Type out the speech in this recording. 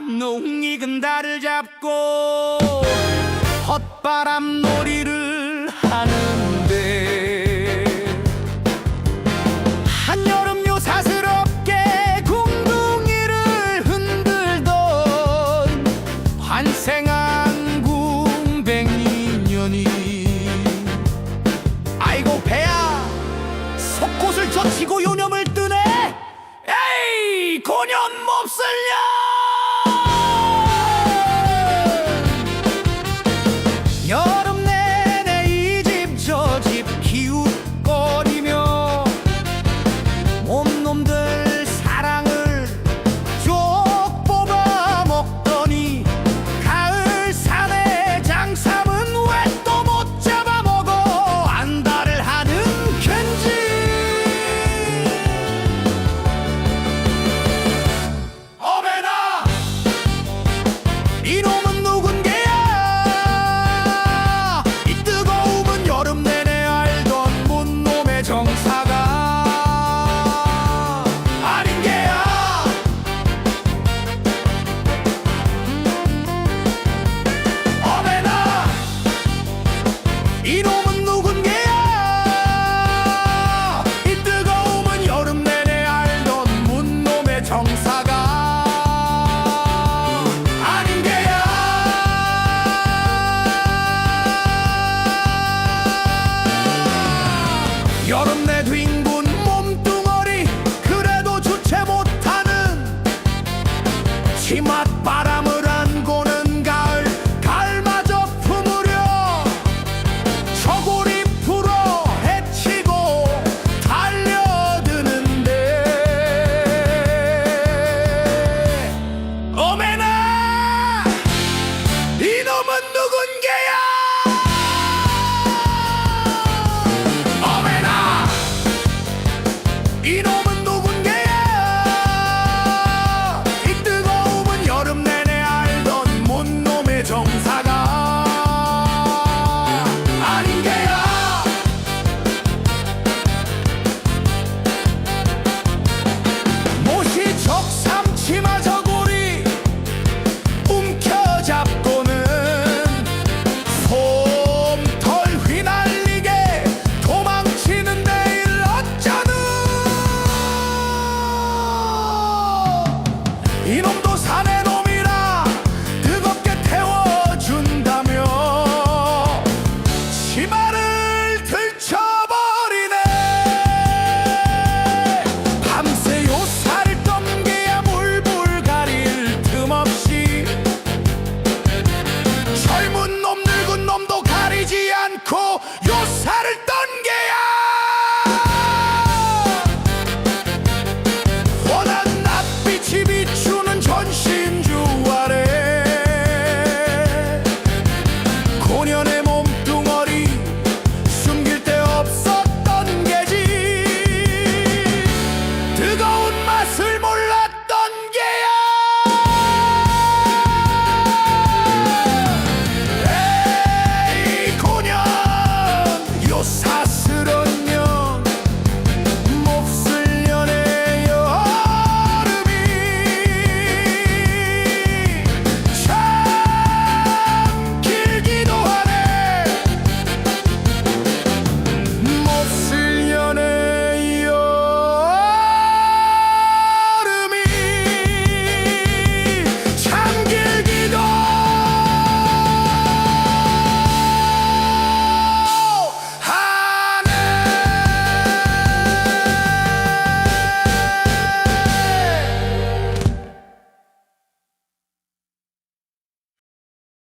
농 익은 달을 잡고 헛바람 놀이를 하는데 한여름 요사스럽게 궁둥이를 흔들던 환생한 궁백이년이 아이고 배야! 속곳을 젖히고 요념을 뜨네! 에이 고년 몹쓸려! You know. Kimak pa 이놈도 사내 놈이라 뜨겁게 태워준다며 치마를 들쳐버리네. 밤새 요사를 떠게야 물불 가릴 틈 없이. 젊은 놈 늙은 놈도 가리지 않고 아, 쓸모